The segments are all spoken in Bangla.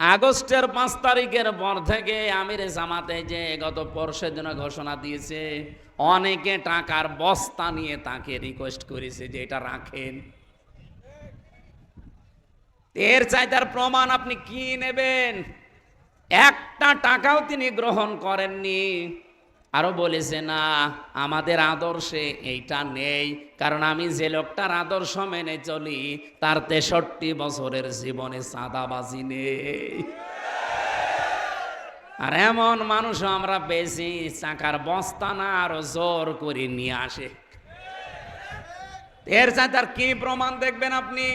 আগস্টের পাঁচ তারিখের পর থেকে আমির জামাতে যে গত পরশের জন্য ঘোষণা দিয়েছে, অনেকে টাকার বস্তা নিয়ে তাকে রিকোয়েস্ট করেছে যে এটা রাখেন। এর চাই তার প্রমাণ আপনি কি নেবেন? একটা টাকাও তিনি গ্রহণ করেননি। আরও বলেছে না, আমাদের আদর্শে এইটা নেই। কারণ আমি যে লোকটার আদর্শ মেনে চলি, তার তেষট্টি বছরের জীবনে চাঁদাবাজি নেই। আর এমন মানুষ আমরা বেশি চাকার বস্তা না আরও জোর করে নিয়ে আসে। এর চাই তার কি প্রমাণ দেখবেন আপনি?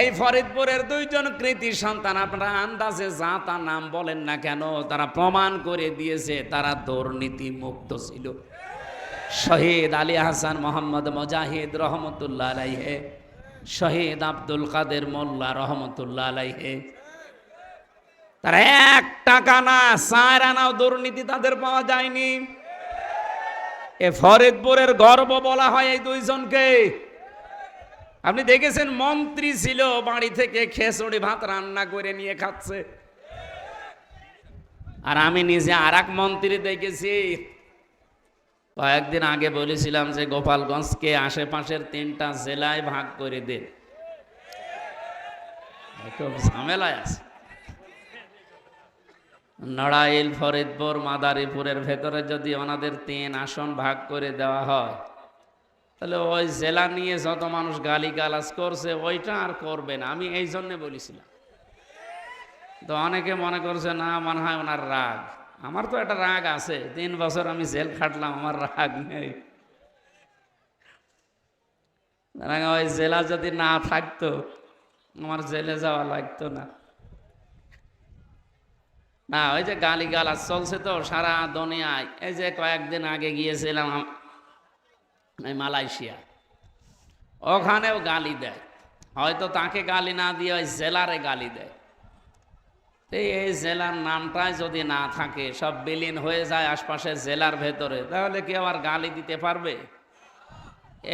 এই ফরিদপুরের দুইজন কৃতি সন্তান, আপনারা আন্দাজে যা তার নাম বলেন না কেন? তারা প্রমাণ করে দিয়েছে, তারা দুর্নীতি মুক্ত ছিল। শহীদ আলী হাসান মোহাম্মদ মুজাহিদ রহমতুল্লাহ আলাইহে, শহীদ আব্দুল কাদের মোল্লা রহমতুল্লাহ আলাইহে। তারা এক টাকা না চার আনাও দুর্নীতি তাদের পাওয়া যায়নি। এ ফরিদপুরের গর্ব বলা হয় এই দুইজনকে। আপনি দেখেছেন মন্ত্রী ছিল বাড়ি থেকে খেসড়ি ভাত রান্না করে নিয়ে খাচ্ছে। আর আমি নিজে আর এক মন্ত্রী দেখেছি। কয়েকদিন আগে বলেছিলাম যে গোপালগঞ্জকে আশেপাশের তিনটা জেলায় ভাগ করে দেন খুব ঝামেলায় আছে। নড়াইল, ফরিদপুর, মাদারীপুরের ভেতরে যদি ওনাদের তিন আসন ভাগ করে দেওয়া হয় তাহলে ওই জেলা নিয়ে যত মানুষ গালি গালাজ করছে, ওইটা আর করবে না। আমি এই জন্যে বলেছিলাম। তো অনেকে মনে করছে, না, মনে হয় ওনার রাগ। আমার তো একটা রাগ আছে। তিন বছর আমি জেল খাটলাম, আমার রাগ নেই। ওই জেলা যদি না থাকতো, আমার জেলে যাওয়া লাগতো না। না, ওই যে গালি গালাজ চলছে তো সারা দুনিয়ায়। এই যে কয়েকদিন আগে গিয়েছিলাম মালয়েশিয়া। ওখানেও গালি দেয়। হয়তো তাকে গালি না দিয়ে ওই জেলারে গালি দেয়। এই জেলার নামটাই যদি না থাকে, সব বিলীন হয়ে যায় আশপাশের জেলার ভেতরে, তাহলে কি আবার গালি দিতে পারবে?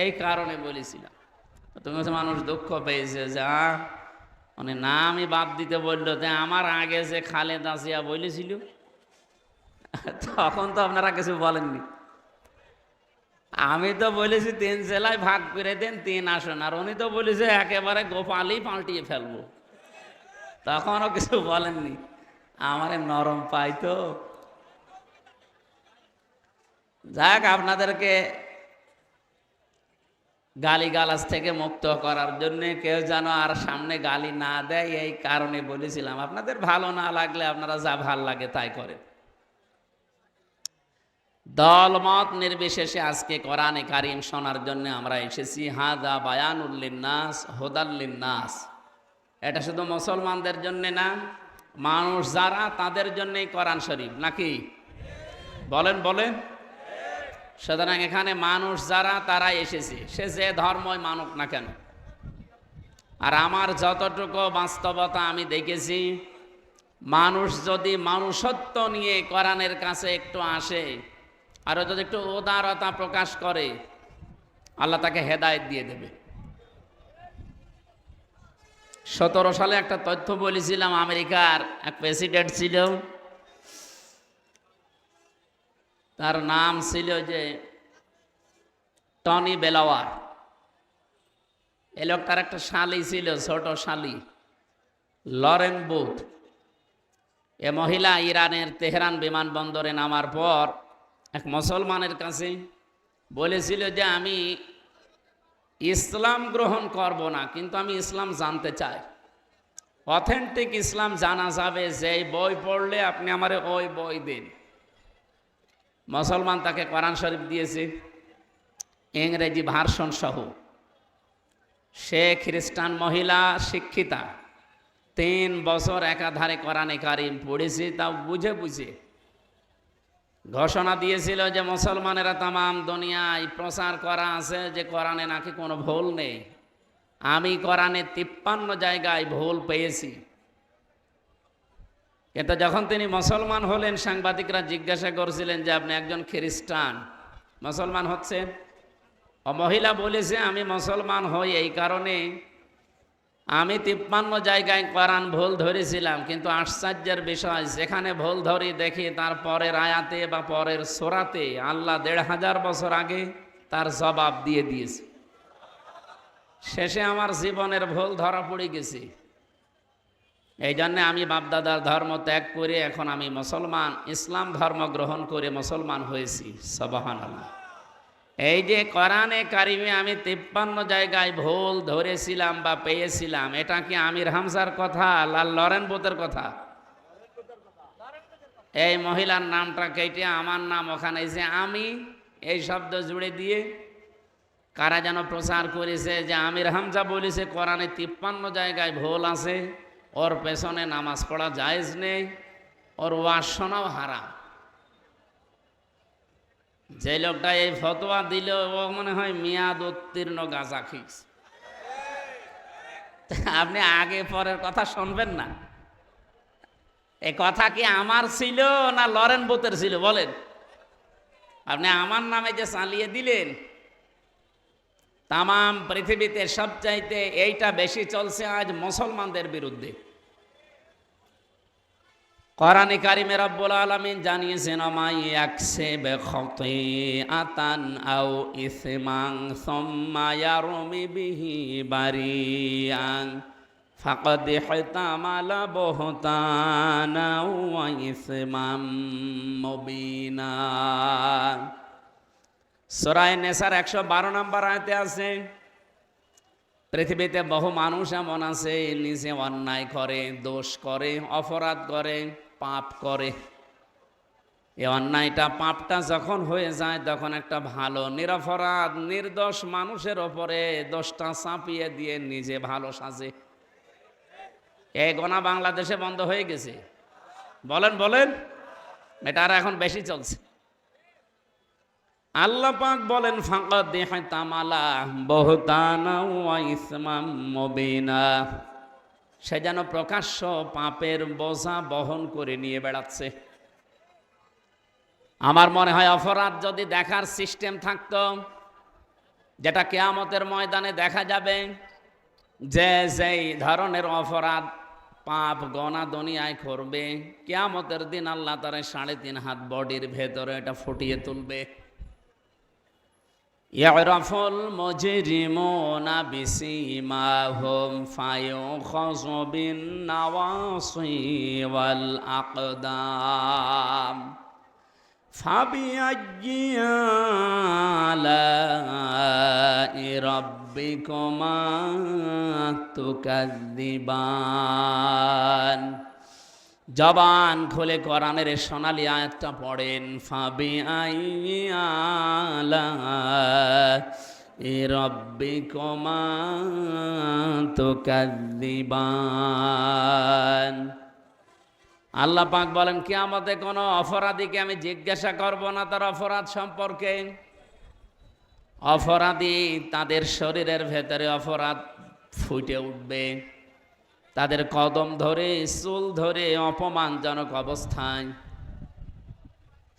এই কারণে বলেছিলাম। তুমি হচ্ছে মানুষ দুঃখ পেয়েছে যে মানে নামই বাদ দিতে বলল যে আমার আগে যে খালেদা জিয়া বলেছিল, তখন তো আপনারা কিছু বলেননি। আমি তো বলেছি, তিন জেলায় ভাগ করে দেন, তিন আসন। আর উনি তো বলেছে, একেবারে গোপালই পাল্টিয়ে ফেলব। তখনও কিছু বলেননি। আমার নরম পাই তো। যাক, আপনাদেরকে গালি গালাজ থেকে মুক্ত করার জন্য কেউ যেন আর সামনে গালি না দেয়, এই কারণে বলেছিলাম। আপনাদের ভালো না লাগলে আপনারা যা ভালো লাগে তাই করেন। দলমত নির্বিশেষে আজকে কোরআনে কারিম শোনার জন্য আমরা এসেছি। হাদা বায়ানুল্লিনাস হোদাল্লিনাস এটা শুধু মুসলমানদের জন্য না, মানুষ যারা তাদের জন্যই কোরআন শরীফ, নাকি? বলেন বলেন। সুতরাং এখানে মানুষ যারা তারা এসেছে। সে যে ধর্মই মানুক না কেন। আর আমার যতটুকু বাস্তবতা আমি দেখেছি, মানুষ যদি মানুষত্ব নিয়ে কোরআনের কাছে একটু আসে আরও যদি একটু উদারতা প্রকাশ করে, আল্লাহ তাকে হেদায়েত দিয়ে দেবে। সতেরো সালে একটা তথ্য বলেছিলাম, আমেরিকার এক প্রেসিডেন্ট ছিল। তার নাম ছিল যে টনি বেলাওয়ার। এ লোকটার একটা শালি ছিল, ছোট শালি, লরেন বুথ এ মহিলা ইরানের তেহরান বিমানবন্দরে নামার পর এক মুসলমানের কাছে বলেছিল যে আমি ইসলাম গ্রহণ করব না, কিন্তু আমি ইসলাম জানতে চাই। অথেন্টিক ইসলাম জানা যাবে যে বই পড়লে আপনি আমার ওই বই দিন। মুসলমান তাকে কোরআন শরীফ দিয়েছে, ইংরেজি ভার্সন সহ। সে খ্রিস্টান মহিলা, শিক্ষিতা। তিন বছর একাধারে কোরআনে কারিম পড়েছে, তাও বুঝে বুঝে ঘোষণা দিয়েছিল যে মুসলমানেরা তাম দুনিয়ায় প্রচার করা আছে যে কোরআনে নাকি কোনো ভুল নেই। আমি কোরআনে তিপ্পান্ন জায়গায় ভুল পেয়েছি। কিন্তু যখন তিনি মুসলমান হলেন, সাংবাদিকরা জিজ্ঞাসা করছিলেন যে আপনি একজন খ্রিস্টান, মুসলমান হচ্ছেন? ও মহিলা বলেছে, আমি মুসলমান হই এই কারণে আমি তিপ্পান্ন জায়গায় কোরআন ভুল ধরেছিলাম, কিন্তু আশ্চর্যের বিষয়, যেখানে ভুল ধরি দেখি তার পরের আয়াতে বা পরের সোরাতে আল্লাহ দেড় হাজার বছর আগে তার জবাব দিয়ে দিয়েছে। শেষে আমার জীবনের ভুল ধরা পড়ে গেছে। এই জন্যে আমি বাপদাদার ধর্ম ত্যাগ করে এখন আমি মুসলমান, ইসলাম ধর্ম গ্রহণ করে মুসলমান হয়েছি সবাহান আল্লাহ এই যে কোরআনে কারিমে আমি তিপ্পান্ন জায়গায় ভুল ধরেছিলাম বা পেয়েছিলাম, এটা কি আমির হামসার কথা লাল লরেন বোতের কথা? এই মহিলার নামটা কেটে আমার নাম ওখানে যে আমি, এই শব্দ জুড়ে দিয়ে কারা যেন প্রচার করেছে যে আমির হামজা বলেছে, কোরআনে তিপ্পান্ন জায়গায় ভুল আছে, ওর পেছনে নামাজ পড়া জায়েজ নেই, ওর ওয়াজ শোনাও হারাম। যে লোকটা এই ফতোয়া দিল, ও মনে হয় মেয়াদ উত্তীর্ণ গাঁজা খিস। আপনি আগে পরের কথা শুনবেন না। এই কথা কি আমার ছিল না লরেন বোতের ছিল, বলেন। আপনি আমার নামে যে চালিয়ে দিলেন তাম পৃথিবীতে সবচাইতে এইটা বেশি চলছে আজ মুসলমানদের বিরুদ্ধে। কোরআনে কারিমে রব্বুল আলামিন জানিয়েছেন আমাই ইয়াকসে বেখতে আতান আও ইসমাং সুম্মা ইয়ারমি বিহি বারিয়ান ফাকাদ হিতামালা বহতানা ওয়া ইসমাম মুবিনা। সূরা নেসার 112 নম্বর আয়াতে আছে, পৃথিবীতে বহু মানুষ এমন আছে, নিজে অন্যায় করে, দোষ করে, অপরাধ করে পাপ করে। এই অন্যায়টা পাপটা যখন হয়ে যায়, তখন একটা ভালো, নিরপরাধ, নির্দোষ মানুষের ওপরে দোষটা চাপিয়ে দিয়ে নিজে ভালো সাজে। এই গোনা বাংলাদেশে বন্ধ হয়ে গেছে। বলেন বলেন। এটা আর এখন বেশি চলছে। আল্লাহ পাক বলেন, ফাঁকা দেহায় তামালা, বহুতানা ইসমাম মবিনা। সে যেন প্রকাশ্য পাপের বোঝা বহন করে নিয়ে বেড়াচ্ছে। আমার মনে হয় অপরাধ যদি দেখার সিস্টেম থাকতো, যেটা কেয়ামতের ময়দানে দেখা যাবে, যে যেই ধরনের অপরাধ পাপ গনা দুনিয়ায় করবে, কেয়ামতের দিন আল্লাহ তারা সাড়ে তিন হাত বডির ভেতরে এটা ফুটিয়ে তুলবে। يعرف المجرمون بسيماهم فيؤخذ بالنواصي والأقدام. فبأي آلاء ربكما تكذبان؟ জবান খুলে কোরআনের সোনালি আয়াতটা পড়েন ফাবি আইয়ালা এ রব্বি কমা তো আল্লাহ পাক বলেন কি আমাদের কোনো অপরাধীকে আমি জিজ্ঞাসা করব না তার অপরাধ সম্পর্কে। অপরাধী তাদের শরীরের ভেতরে অপরাধ ফুটে উঠবে। তাদের কদম ধরে চুল ধরে অপমানজনক অবস্থায়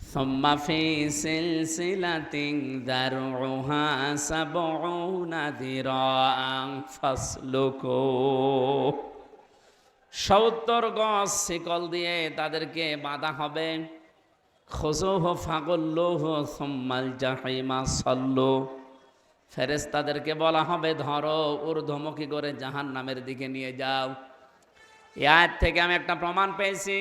ثم في سلسلة ذرعها سبعون ذراعا فاسلكوه সত্তর গজ শিকল দিয়ে তাদেরকে বাঁধা হবে খোসোহ ফাগল্লোহ সম্মাল জাহিমা সল্লো ফেরেস তাদেরকে বলা হবে, ধরো ঊর্ধ্বমুখী করে জাহান নামের দিকে নিয়ে যাও। এর থেকে আমি একটা প্রমাণ পেয়েছি।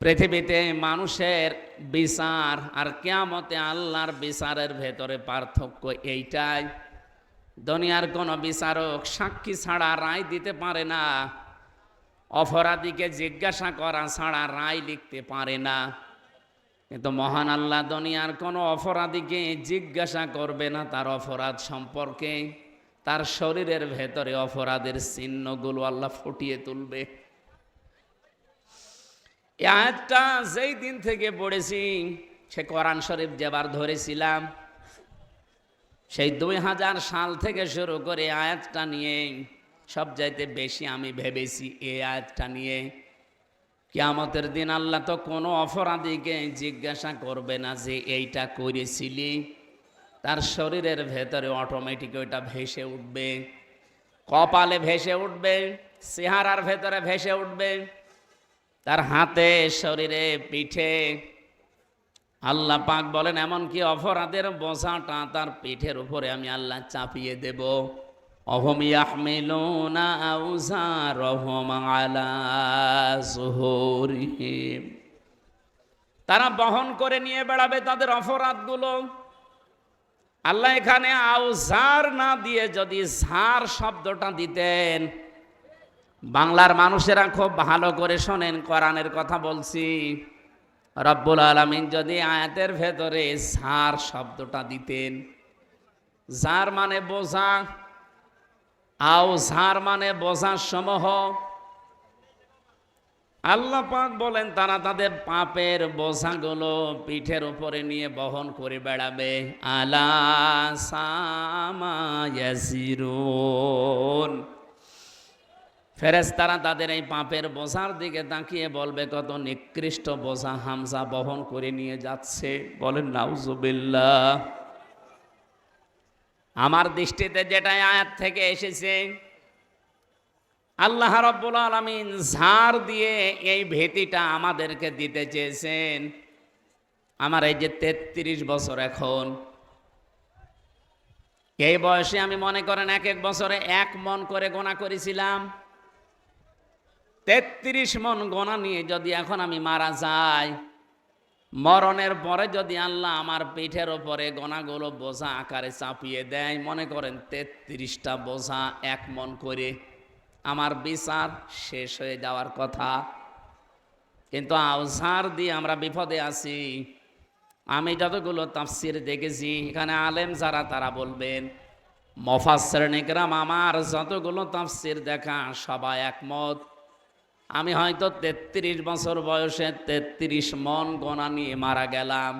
পৃথিবীতে মানুষের বিচার আর কেয়ামতে আল্লাহর বিচারের ভেতরে পার্থক্য এইটাই। দুনিয়ার কোনো বিচারক সাক্ষী ছাড়া রায় দিতে পারে না, অপরাধীকে জিজ্ঞাসা করা ছাড়া রায় লিখতে পারে না। কিন্তু মহান আল্লাহ দুনিয়ার কোনো অপরাধীকে জিজ্ঞাসা করবে না তার অপরাধ সম্পর্কে। তার শরীরের ভেতরে অপরাধের চিহ্নগুলো আল্লাহ ফুটিয়ে তুলবে। আয়াতটা যেই দিন থেকে পড়েছি, সে কোরআন শরীফ যেবার ধরেছিলাম, সেই দুই হাজার সাল থেকে শুরু করে আয়াতটা নিয়ে সব চাইতে বেশি আমি ভেবেছি এই আয়াতটা নিয়ে। কিয়ামতের দিন আল্লাহ তো কোনো অপরাধীকে জিজ্ঞাসা করবে না যে এইটা করেছিলি। তার শরীরের ভেতরে অটোমেটিক ওইটা ভেসে উঠবে, কপালে ভেসে উঠবে, চেহারার ভেতরে ভেসে উঠবে, তার হাতে, শরীরে, পিঠে। আল্লাহ পাক বলেন, এমনকি অপরাধের বোঝাটা তার পিঠের উপরে আমি আল্লাহ চাপিয়ে দেব। অহম ইয়াহমিলুনা আউজারহুম আলা যুহুরিহিম তারা বহন করে নিয়ে বেড়াবে তাদের অপরাধগুলো। আল্লাহ এখানে আউজার না দিয়ে যদি ঝার শব্দটা দিতেন, বাংলার মানুষেরা খুব ভালো করে শোনেন, কোরআনের কথা বলছি। রব্বুল আলমিন যদি আয়াতের ভেতরে ঝার শব্দটা দিতেন যার মানে বোঝা আও মানে বোঝার সমূহ। আল্লাহ পাক বলেন, তারা তাদের পাপের বোঝাগুলো পিঠের উপরে নিয়ে বহন করে বেড়াবে। আলা সামায়াসিরুন ফেরেশতারা তাদের এই পাপের বোঝার দিকে তাকিয়ে বলবে, কত নিকৃষ্ট বোঝা হামজা বহন করে নিয়ে যাচ্ছে। বলেন, নাউজুবিল্লাহ। আমার দৃষ্টিতে যেটা আয়াত থেকে এসেছে, আল্লাহ রব্বুল আলমিন ঝাড় দিয়ে এই ভীতিটা আমাদেরকে দিতে চেয়েছেন। আমার এই যে তেত্রিশ বছর এখন, এই বয়সে আমি মনে করেন এক এক বছরে এক মন করে গোনা করেছিলাম। তেত্রিশ মন গোনা নিয়ে যদি এখন আমি মারা যাই মরণের পরে যদি আল্লাহ আমার পিঠের ওপরে গোনাগুলো বোঝা আকারে চাপিয়ে দেয়, মনে করেন তেত্রিশটা বোঝা এক মন করে, আমার বিচার শেষ হয়ে যাওয়ার কথা। কিন্তু আউসার দিয়ে আমরা বিপদে আছি। আমি যতগুলো তাফসির দেখেছি, এখানে আলেম যারা, তারা বলবেন মফাসের নিকরাম, আমার যতগুলো তাফসির দেখা, সবাই একমত। আমি হয়তো তেত্রিশ বছর বয়সে তেত্রিশ মন গণা নিয়ে মারা গেলাম।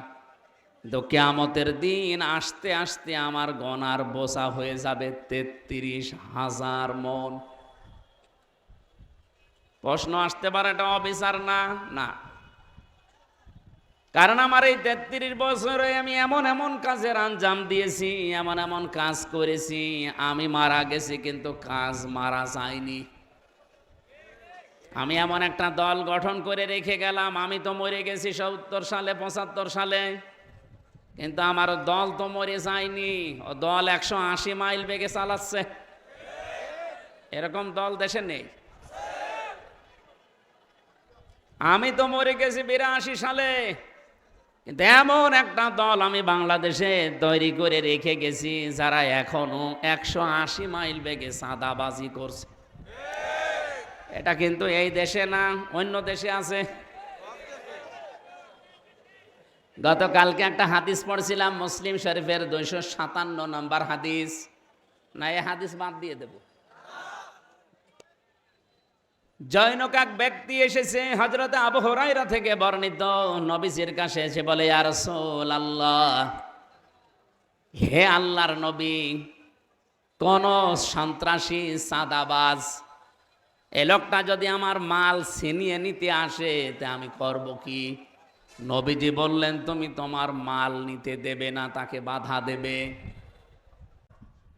কিন্তু কেয়ামতের দিন আসতে আসতে আমার গনার বোঝা হয়ে যাবে তেত্রিশ হাজার মন। প্রশ্ন আসতে পারে এটা অবিচার না? না। কারণ আমার এই তেত্রিশ বছরে আমি এমন এমন কাজের আঞ্জাম দিয়েছি, এমন এমন কাজ করেছি, আমি মারা গেছি কিন্তু কাজ মারা যায়নি। আমি এমন একটা দল গঠন করে রেখে গেলাম, আমি তো মরে গেছি সত্তর সালে, পঁচাত্তর সালে। কিন্তু আমার দল তো মরে যায়নি, ও দল একশো আশি মাইল বেগে চালাচ্ছে। এরকম দল দেশে নেই। আমি তো মরে গেছি বিরাশি সালে, কিন্তু এমন একটা দল আমি বাংলাদেশে তৈরি করে রেখে গেছি, যারা এখনও একশো আশি মাইল বেগে সাদাবাজি করছে। এটা কিন্তু এই দেশে না, অন্য দেশে আছে। গতকালকে একটা হাদিস পড়ছিলাম, মুসলিম শরীফের দুইশো সাতান্ন নম্বর হাদিস। না, এই হাদিস বাদ দিয়ে দেব। জৈনক এক ব্যক্তি এসেছে হজরত আবু হরাইরা থেকে বর্ণিত। নবীজির কাছে এসে বলে আর সোল আল্লাহ হে আল্লাহর নবী, কোন সন্ত্রাসী, সাদাবাজ এ লোকটা যদি আমার মাল ছিনিয়ে নিতে আসে, তা আমি করব কি? নবীজি বললেন, তুমি তোমার মাল নিতে দেবে না, তাকে বাধা দেবে।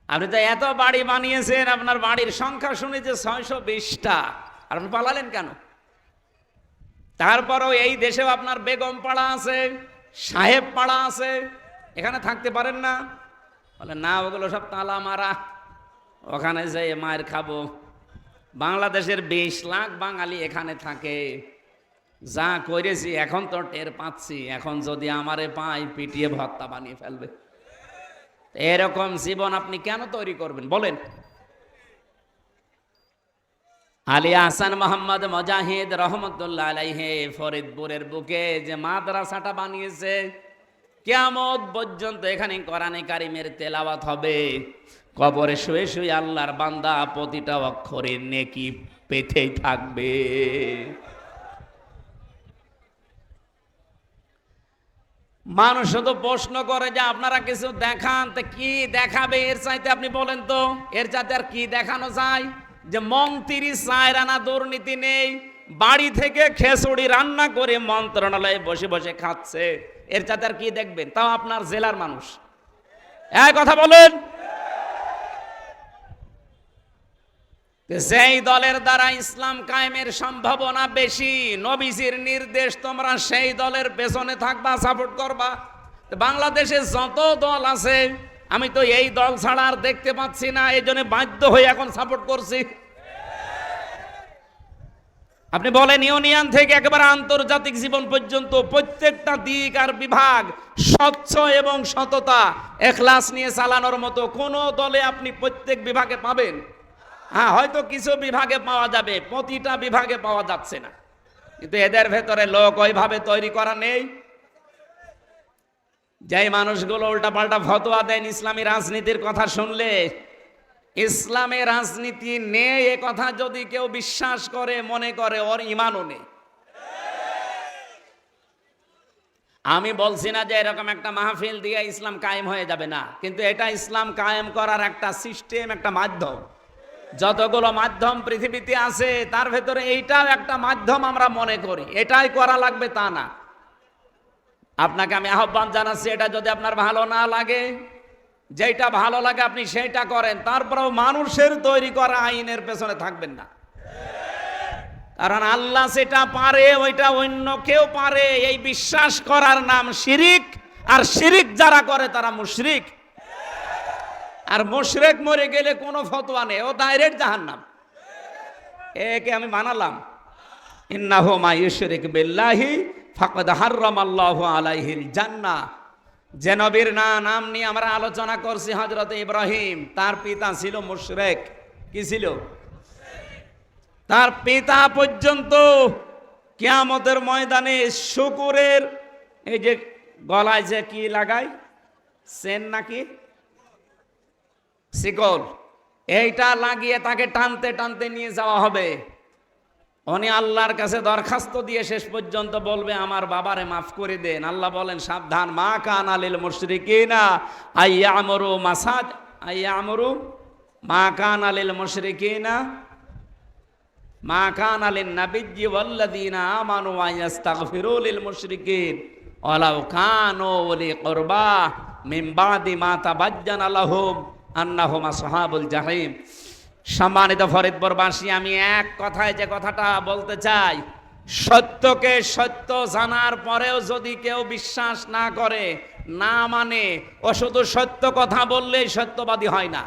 আপনি তো এত বাড়ি বানিয়েছেন, আপনার বাড়ির সংখ্যা শুনেছে ছয়শো বিশটা। আর আপনি পালালেন কেন? তারপরও এই দেশেও আপনার বেগম পাড়া আছে, সাহেব পাড়া আছে, এখানে থাকতে পারেন না? বলে, না, ওগুলো সব তালা মারা, ওখানে যেয়ে মায়ের খাব। বাংলাদেশের বিশ লাখ বাঙালি এখানে থাকে। যা করেছি, এখন তো টের পাচ্ছি। এখন যদি আমারে পাই পিটিয়ে ভত্তা বানিয়ে ফেলবে। এরকম জীবন আপনি কেন তৈরি করবেন? বলেন। আলী আহসান মোহাম্মদ মজাহিদ রহমতুল্লাহ আলাইহে ফরিদপুরের বুকে যে মাদ্রাসাটা বানিয়েছে কেমন পর্যন্ত এখানে কোরআনে কারিমের তেলাওয়াত হবে। কবরে শুয়ে শুয়ে আল্লাহর বান্দা প্রতিটা অক্ষরে নেকি পেতেই থাকবে। মানুষ তো প্রশ্ন করে যে আপনারা কিছু দেখান, তা কি দেখাবে? এর চাইতে আপনি বলেন তো, এর চাইতে আর কি দেখানো যায়? যে মন্ত্রী চায় রানা দুর্নীতি নেই, বাড়ি থেকে খেসুড়ি রান্না করে মন্ত্রণালয়ে বসে বসে খাচ্ছে। এর চাইতে আর কি দেখবেন? তাও আপনার জেলার মানুষ। এক কথা বলেন। যেই দলের দ্বারা ইসলাম কায়েমের সম্ভাবনা বেশি, নবীজির নির্দেশ তোমরা সেই দলের পেছনে থাকবা সাপোর্ট করবা। বাংলাদেশে যত দল আছে, আমি তো এই দল ছাড়া আর দেখতে পাচ্ছি না, এই জন্য বাধ্য হয়ে এখন সাপোর্ট করছি। আপনি বলেন, ইউনিয়ন থেকে একেবারে আন্তর্জাতিক জীবন পর্যন্ত প্রত্যেকটা দিক আর বিভাগ স্বচ্ছ এবং সততা, এখলাস নিয়ে চালানোর মতো কোন দলে আপনি প্রত্যেক বিভাগে পাবেন। হ্যাঁ হয়তো কিছু বিভাগে পাওয়া যাবে, প্রতিটা বিভাগে পাওয়া যাচ্ছে না। কিন্তু এদের ভেতরে লোক ওইভাবে তৈরি করা নেই। যেই মানুষগুলো উল্টাপাল্টা ফতোয়া দেন ইসলামী রাজনীতির কথা শুনলে, ইসলামে রাজনীতি নেই এ কথা যদি কেউ বিশ্বাস করে, মনে করে, ওর ইমানও নেই। আমি বলছি না যে এরকম একটা মাহফিল দিয়ে ইসলাম কায়েম হয়ে যাবে না, কিন্তু এটা ইসলাম কায়েম করার একটা সিস্টেম একটা মাধ্যম। যতগুলো মাধ্যম পৃথিবীতে আছে, তার ভেতরে এইটাও একটা মাধ্যম আমরা মনে করি। এটাই করা লাগবে তা না। আপনাকে আমি আহ্বান জানাচ্ছি, এটা যদি আপনার ভালো না লাগে যেটা ভালো লাগে আপনি সেটা করেন। তারপরেও মানুষের তৈরি করা আইনের পেছনে থাকবেন না। কারণ আল্লাহ সেটা পারে, ওইটা অন্য কেউ পারে। এই বিশ্বাস করার নাম শিরিক, আর শিরিক যারা করে তারা মুশরিক। আর মুশরিক মরে গেলে কোনো ফতোয়া নেই, ও ডাইরেক্ট জাহান্নাম। একে আমি বানালাম। ইন্নাহু মা ইউশরিক বিল্লাহি ফাকাদ হাররামাল্লাহু আলাইহিল জান্নাহ। যে নবীর না নাম নিয়ে আমরা আলোচনা করছি হজরত ইব্রাহিম, তার পিতা ছিল মুশরেক। কি ছিল? তার পিতা পর্যন্ত কিয়ামতের ময়দানে শুকুরের এই যে গলায় যে কি লাগায়? সেন নাকি? শিকল, এইটা লাগিয়ে তাকে টানতে টানতে নিয়ে যাওয়া হবে। উনি আল্লাহর কাছে দরখাস্ত দিয়ে শেষ পর্যন্ত বলবে, আমার বাবারে মাফ করে দেন। আল্লাহ বলেন, সাবধান, মা কান আলিল মুশরিকিনা আইয়া আমরু মাসাদ আইয়া আমরু মা কান আলিল মুশরিকিনা, মা কান আলিন নাবিজ্জি ওয়াল্লাযিনা আমানু ওয়ায়াস্তাগফিরু লিল মুশরিকিন। ওয়ালাউ কানু উলি কুরবা মিন বাদি মা তাবাজ্জানা লাহুম। আন্নাহুম আসহাবুল জাহিম। সম্মানিত ফরিদপুরবাসী, আমি এক কথায় যে কথাটা বলতে চাই, সত্যকে সত্য জানার পরেও যদি কেউ বিশ্বাস না করে, না মানে ও শুধু সত্য কথা বললেই সত্যবাদী হয় না।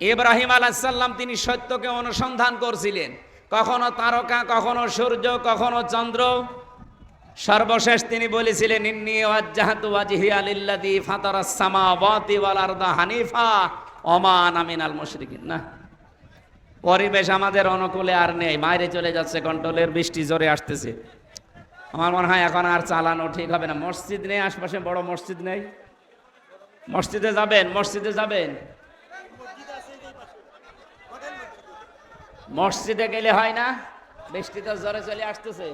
ইব্রাহিম আলাইসাল্লাম তিনি সত্যকে অনুসন্ধান করছিলেন। কখনো তারকা, কখনো সূর্য, কখনো চন্দ্র সর্বশেষ তিনি বলেছিলেন, ইন্নি ওয়াজ্জাহাতু ওয়াজহিয়া লিল্লাযী ফাতারাস সামাওয়াতি ওয়াল আরদা হানিফা ওমান আমিনাল মুশরিকিন। না, পরিবেশ আমাদের অনুকূলে আর নেই, বাইরে চলে যাচ্ছে, কন্ট্রোলের বৃষ্টি জোরে আসতেছে। আমার মনে হয় এখন আর চালানো ঠিক হবে না। মসজিদ নেই, আশপাশে বড় মসজিদ নেই। মসজিদে যাবেন মসজিদে যাবেন। মসজিদে গেলে হয় না, বৃষ্টি তো জোরে চলে আসতেছে।